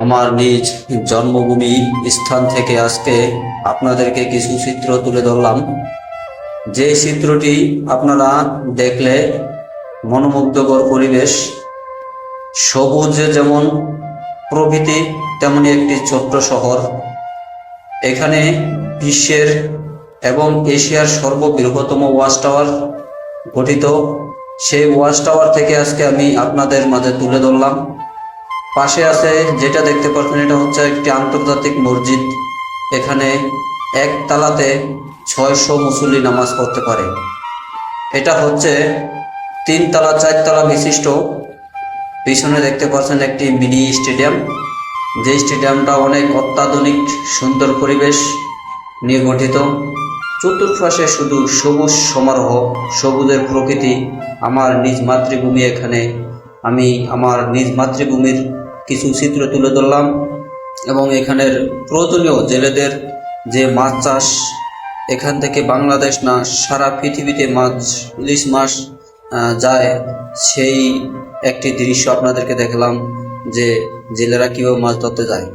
আমার নিজ জন্মভূমি স্থান থেকে আজকে আপনাদেরকে কিছু চিত্র তুলে ধরলাম। যে চিত্রটি আপনারা দেখলে মনোমুগ্ধকর পরিবেশ, সবুজে যেমন প্রভৃতি, তেমনি একটি ছোট্ট শহর। এখানে বিশ্বের এবং এশিয়ার সর্ববৃহত্তম ওয়াচ টাওয়ার গঠিত। সেই ওয়াচ টাওয়ার থেকে আজকে আমি আপনাদের মাঝে তুলে ধরলাম। পাশে আছে, যেটা দেখতে পাচ্ছেন, এটা হচ্ছে একটি আন্তর্জাতিক মসজিদ। এখানে এক তালাতে ছয়শো মুসল্লি নামাজ পড়তে পারে। এটা হচ্ছে তিন তালা, চার তালা বিশিষ্ট। পিছনে দেখতে পাচ্ছেন একটি মিনি স্টেডিয়াম। যে স্টেডিয়ামটা অনেক অত্যাধুনিক, সুন্দর পরিবেশ নিয়ে গঠিত চতুর্পাশে শুধু সবুজ সমারোহ, সবুজের প্রকৃতি। আমার নিজ মাতৃভূমি এখানে। আমি আমার নিজ মাতৃভূমির কিছু চিত্র তুলে ধরলাম এবং এখানের প্রয়োজনীয় জেলেদের যে মাছ চাষ, এখান থেকে বাংলাদেশ না, সারা পৃথিবীতে মাছ, ইলিশ মাস যায়, সেই একটি দৃশ্য আপনাদেরকে দেখলাম যে জেলেরা কীভাবে মাছ ধরতে যায়।